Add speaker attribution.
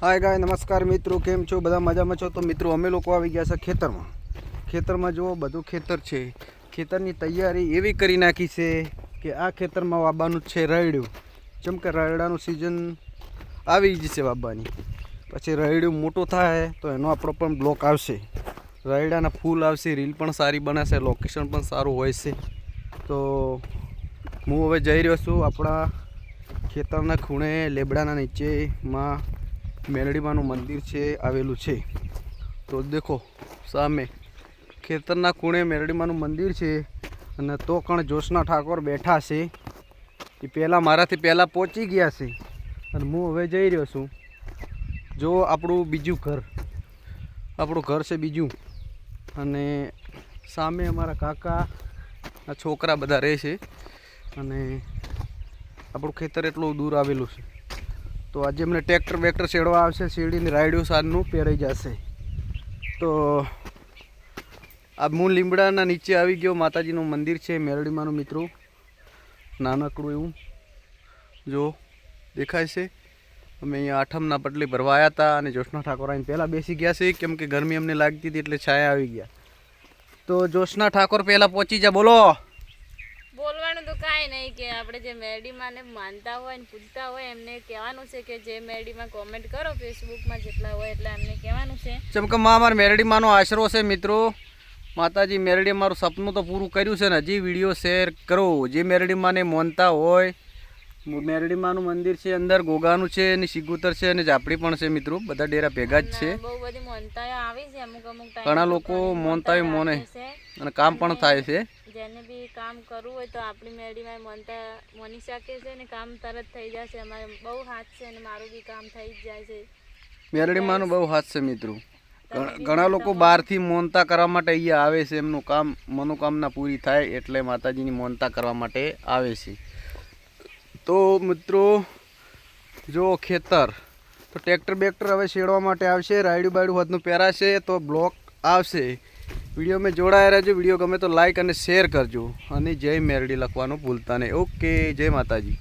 Speaker 1: હાય ગાય નમસ્કાર મિત્રો, કેમ છો? બધા મજામાં છો? તો મિત્રો, અમે લોકો આવી ગયા છે ખેતરમાં. ખેતરમાં જુઓ, બધું ખેતર છે. ખેતરની તૈયારી એવી કરી નાખી છે કે આ ખેતરમાં વાવવાનું છે રાયડું. જેમ કે રાયડાનું સિઝન આવી જ છે વાવવાની. પછી રાયડું મોટું થાય તો એનો આપણો પણ બ્લોક આવશે. રાયડાના ફૂલ આવશે, રીલ પણ સારી બનાવશે લોકેશન પણ સારું હોય છે. તો હું હવે જઈ રહ્યો છું આપણા ખેતરના ખૂણે, લેબડાના નીચેમાં મેરડીમાનું મંદિર છે, આવેલું છે. તો દેખો, સામે ખેતરના ખૂણે મેરડીમાનું મંદિર છે અને તો કણ જોશના ઠાકોર બેઠા છે. એ પહેલાં મારાથી પહેલાં પહોંચી ગયા છે અને હું હવે જઈ રહ્યો છું. જો આપણું બીજું ઘર, આપણું ઘર છે બીજું. અને સામે અમારા કાકા છોકરા બધા રહે છે. અને આપણું ખેતર એટલું દૂર આવેલું છે. તો આજે અમને ટ્રેક્ટર બેક્ટર શેડવા આવશે, શેરડીને રાયડું સારનું પહેરાઈ જશે. તો આ હું લીમડાના નીચે આવી ગયો માતાજીનું મંદિર છે, મેરડીમાનું મિત્રો. નાનકડું એવું. જો, દેખાય છે. અમે અહીંયા આઠમના પટલી ભરવા આવ્યા હતા અને જોશના ઠાકોર આવીને પહેલાં બેસી ગયા છે, કેમ કે ગરમી અમને લાગતી હતી એટલે છાયા આવી ગયા. તો જોશના ઠાકોર પહેલાં પહોંચી જા, બોલો.
Speaker 2: કાંઈ નહીં કે આપણે જે મેરડીમાં ને માનતા હોય ને પૂજતા હોય એમને કહેવાનું છે કે જે મેરડીમાં કોમેન્ટ કરો ફેસબુકમાં જેટલા હોય એટલે એમને કહેવાનું છે.
Speaker 1: જેમ કે માં અમારા મેરડીમાંનો આશરો છે મિત્રો. માતાજી મેરડી મારું સપનું તો પૂરું કર્યું છે ને હજી વીડિયો શેર કરો. જે મેરડીમાંને મોનતા હોય મેરડીમાંનું મંદિર છે અંદર ગોગાનું છે અને સિગુતર છે અને ઝાપડી પણ છે મિત્રો. બધા ડેરા ભેગા જ છે.
Speaker 2: બહુ બધી મોનતાઓ આવી છે અમુક અમુક
Speaker 1: ઘણા લોકો મોનતાય મોને અને કામ પણ થાય છે.
Speaker 2: કામ કરવું હોય તો આપણી મેરડીમાં મનતા મની શકે છે ને કામ તરત થઈ જશે. અમારે બહુ હાથ છે અને મારું બી કામ થઈ જ જાય છે.
Speaker 1: મેરડીમાંનું બહુ હાથ છે મિત્રો. ઘણા- ઘણા લોકો બહારથી મોનતા કરવા માટે અહીંયા આવે છે. એમનું કામ મનોકામના પૂરી થાય એટલે માતાજીની મોનતા કરવા માટે આવે છે. તો મિત્રો જો ખેતર તો ટ્રેક્ટર બેક્ટર હવે શેડવા માટે આવશે. રાયડું બાયડું હાથનું પહેરાશે તો બ્લોક આવશે. વીડિયો મેં જોડાયા રહેજો. વીડિયો ગમે તો લાઈક અને શેર કરજો. અને જય મેરડી લખવાનું ભૂલતા નહીં. ઓકે જય માતાજી.